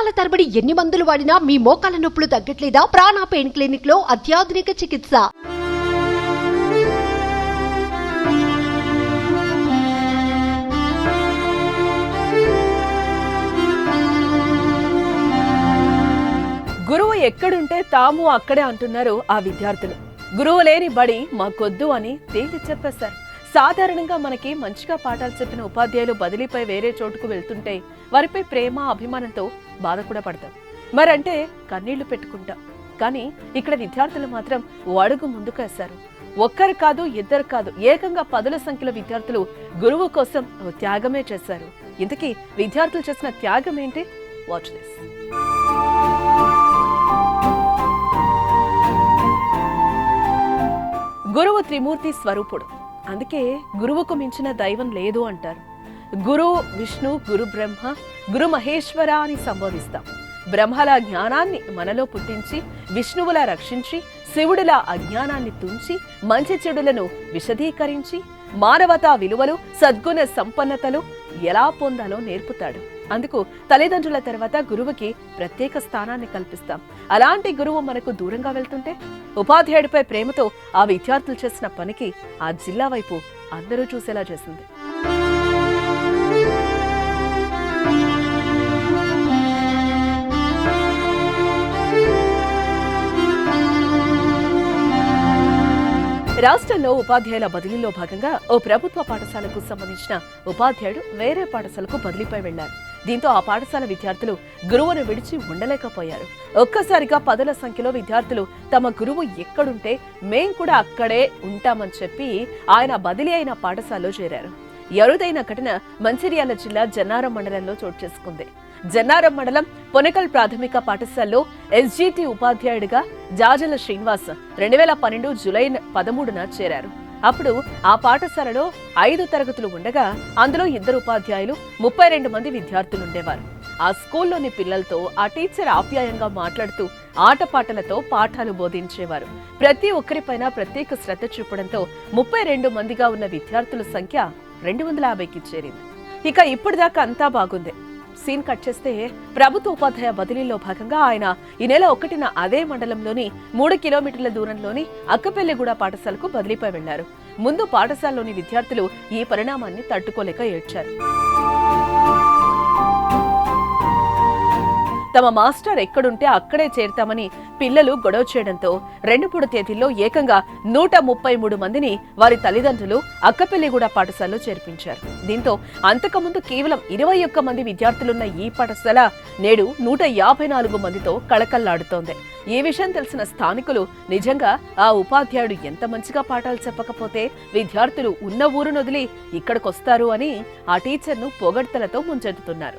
సంవత్సరాల తరబడి ఎన్ని మందులు వాడినా మీ మోకాల నొప్పులు తగ్గట్లేదా? ప్రాణ పెయిన్ క్లినిక్లో అత్యాధునిక చికిత్స. గురువు ఎక్కడుంటే తాము అక్కడే అంటున్నారు ఆ విద్యార్థులు. గురువు లేని బడి మాకొద్దు అని తేల్చి చెప్పేశారు. సాధారణంగా మనకి మంచిగా పాఠాలు చెప్పిన ఉపాధ్యాయులు బదిలీపై వేరే చోటుకు వెళ్తుంటే వారిపై ప్రేమ అభిమానంతో బాధ కూడా పడతాం. మరంటే కన్నీళ్ళు పెట్టుకుంటాం. కానీ ఇక్కడ విద్యార్థులు మాత్రం ఓ అడుగు ముందుకేశారు ఒక్కరు కాదు ఇద్దరు కాదు ఏకంగా పదుల సంఖ్యలో విద్యార్థులు గురువు కోసం ఓ త్యాగమే చేశారు ఇంతకీ విద్యార్థులు చేసిన త్యాగం ఏంటి? వాచ్ దిస్ గురువు త్రిమూర్తి స్వరూపుడు. అందుకే గురువుకు మించిన దైవం లేదు అంటారు. గురు విష్ణు గురు బ్రహ్మ గురు మహేశ్వర అని సంబోధిస్తాం. బ్రహ్మల జ్ఞానాన్ని మనలో పుట్టించి విష్ణువులా రక్షించి శివుడిలా అజ్ఞానాన్ని తుంచి మంచి చెడులను విశదీకరించి మానవతా విలువలు సద్గుణ సంపన్నతలు ఎలా పొందాలో నేర్పుతాడు. అందుకు తల్లిదండ్రుల తర్వాత గురువుకి ప్రత్యేక స్థానాన్ని కల్పిస్తాం. అలాంటి గురువు మనకు దూరంగా వెళ్తుంటే ఉపాధ్యాయుడిపై ప్రేమతో ఆ విద్యార్థులు చేసిన పనికి ఆ జిల్లా వైపు అందరూ చూసేలా చేసింది రాష్ట్రంలో ఉపాధ్యాయుల బదిలీలో భాగంగా ఓ ప్రభుత్వ పాఠశాలకు సంబంధించిన ఉపాధ్యాయుడు వేరే పాఠశాలకు బదిలీపై వెళ్ళారు. దీంతో ఆ పాఠశాల విద్యార్థులు గురువును విడిచి ఉండలేకపోయారు. ఒక్కసారిగా పదుల సంఖ్యలో విద్యార్థులు తమ గురువు ఎక్కడుంటే మేం కూడా అక్కడే ఉంటామని చెప్పి ఆయన బదిలీ అయిన పాఠశాలలో చేరారు. ఎరుదైన ఘటన మంచిర్యాల జిల్లా జన్నారం మండలంలో చోటు చేసుకుంది. జన్నారం మండలం పొనకల్ ప్రాథమిక పాఠశాలలో ఎస్జిటి ఉపాధ్యాయుడిగా జాజల శ్రీనివాస్ రెండు వేల పన్నెండు జూలై పదమూడున చేరారు. అప్పుడు ఆ పాఠశాలలో ఐదు తరగతులు ఉండగా అందులో ఇద్దరు ఉపాధ్యాయులు ముప్పై రెండు మంది విద్యార్థులు ఉండేవారు ఆ స్కూల్లోని పిల్లలతో ఆ టీచర్ ఆప్యాయంగా మాట్లాడుతూ ఆటపాటలతో పాఠాలు బోధించేవారు. ప్రతి ఒక్కరిపైన ప్రత్యేక శ్రద్ధ చూపడంతో ముప్పై రెండు మందిగా ఉన్న విద్యార్థుల సంఖ్య రెండు వందల యాభైకి చేరింది. ఇక ఇప్పటిదాకా అంతా బాగుంది. సీన్ కట్ చేస్తే ప్రభుత్వ ఉపాధ్యాయ బదిలీలో భాగంగా ఆయన ఈ నెల ఒకటిన అదే మండలంలోని మూడు కిలోమీటర్ల దూరంలోని అక్కపెల్లిగూడ పాఠశాలకు బదిలీపై వెళ్ళారు ముందు పాఠశాలలోని విద్యార్థులు ఈ పరిణామాన్ని తట్టుకోలేక ఏడ్చారు. తమ మాస్టర్ ఎక్కడుంటే అక్కడే చేరతామని పిల్లలు గొడవ చేయడంతో రెండు మూడు తేదీల్లో ఏకంగా నూట ముప్పై మూడు మందిని వారి తల్లిదండ్రులు అక్కపెల్లిగూడ పాఠశాలలో చేర్పించారు. దీంతో అంతకుముందు కేవలం ఇరవై ఒక్క మంది విద్యార్థులున్న ఈ పాఠశాల నేడు నూట యాభై నాలుగు మందితో కళకళ్ళాడుతోంది. ఈ విషయం తెలిసిన స్థానికులు నిజంగా ఆ ఉపాధ్యాయుడు ఎంత మంచిగా పాఠాలు చెప్పకపోతే విద్యార్థులు ఉన్న ఊరును వదిలి ఇక్కడికొస్తారు అని ఆ టీచర్ను పొగడ్తలతో ముంచెత్తుతున్నారు.